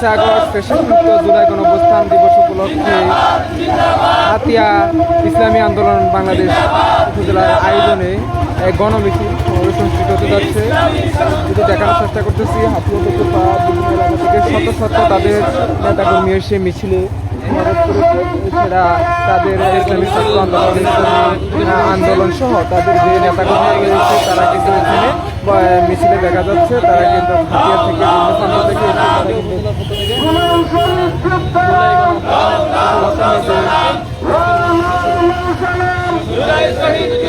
পাঁচই আগস্ট শেষকৃত জুলাই গণঅবস্থান দিবস উপলক্ষে হাতিয়া ইসলামী আন্দোলন বাংলাদেশ উপজেলার আয়োজনে এক গণমিছিল সমাবেশ অনুষ্ঠিত হতে যাচ্ছে। যদি দেখানোর চেষ্টা করতেছি, হাতিয়া থেকে বিভিন্ন এলাকা থেকে শত শত তাদের নেতাকর্মী এসে মিছিলে তাদের আন্দোলন আন্দোলন সহ তাদের যে নেতাকর্মী তারা কিন্তু এখানে মিছিলে দেখা যাচ্ছে। তারা কিন্তু হাতিয়ার থেকে তারা কিন্তু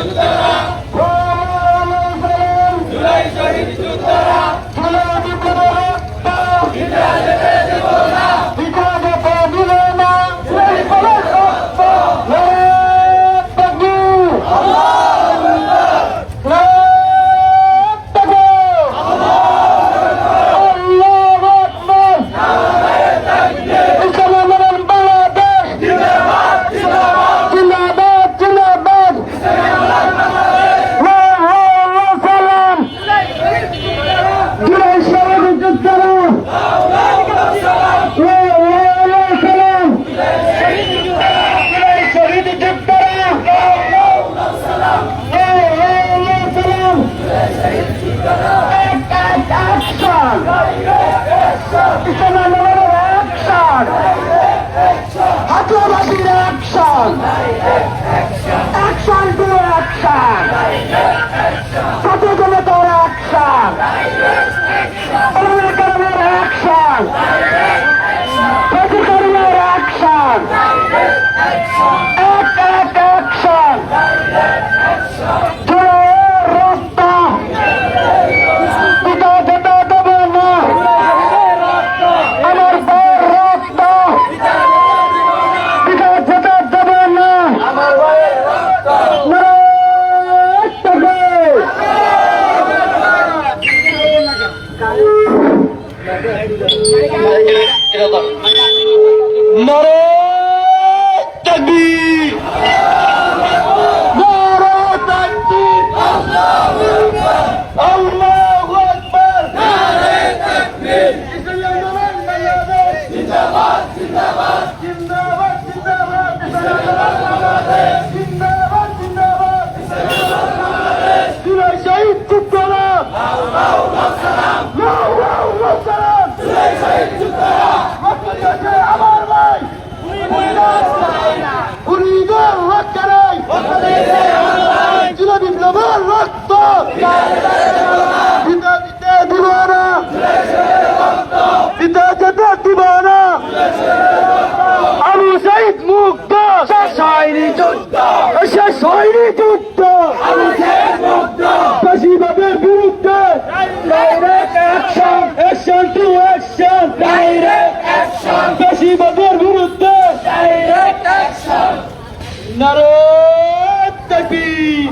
হাতিয়াবাসীর অ্যাকশন অ্যাকশন টু অ্যাকশন সচেতনতার অ্যাকশন অ্যাকশন নারায়ণ তাকবীর।